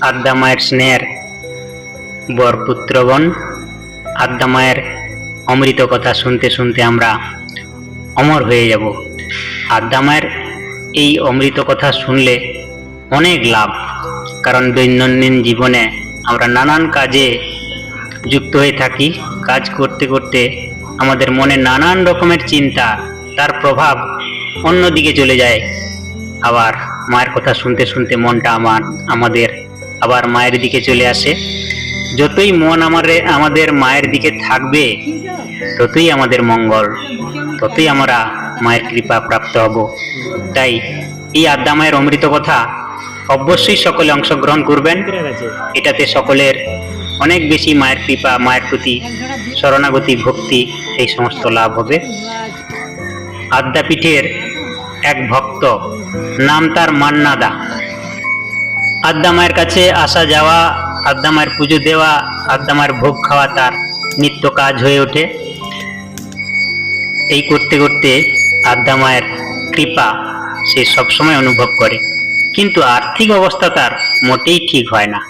আদ্যা মায়ের স্নেহের বরপুত্রগণ আদ্যা মায়ের অমৃত কথা শুনতে শুনতে আমরা অমর হয়ে যাব। আদ্যা মায়ের এই অমৃত কথা শুনলে অনেক লাভ, কারণ দৈনন্দিন জীবনে আমরা নানান কাজে যুক্ত হয়ে থাকি। কাজ করতে করতে আমাদের মনে নানান রকমের চিন্তা, তার প্রভাব অন্যদিকে চলে যায়। আবার মায়ের কথা শুনতে শুনতে মনটা আমার, আমাদের আবার মায়ের দিকে চলে আসে। যতই মন আমারে, আমাদের মায়ের দিকে থাকবে, ততই আমাদের মঙ্গল, ততই আমরা মায়ের কৃপা প্রাপ্ত হব। তাই এই আদ্যা মায়ের অমৃত কথা অবশ্যই সকলে অংশগ্রহণ করবেন। এটাতে সকলের অনেক বেশি মায়ের কৃপা, মায়ের প্রতি শরণাগতি, ভক্তি, এই সমস্ত লাভ হবে। আদ্যাপীঠের এক ভক্ত, নাম তার মান্নাদা। আদ্যা মায়ের কাছে আসা যাওয়া আদ্যা মায়ের পুজো দেওয়া আদ্যা মায়ের ভোগ খাওয়া তার নিত্য কাজ হয়ে ওঠে। এই করতে করতে আদ্যা মায়ের কৃপা সে সবসময় অনুভব করে। কিন্তু আর্থিক অবস্থা তার মোটেই ঠিক হয় না।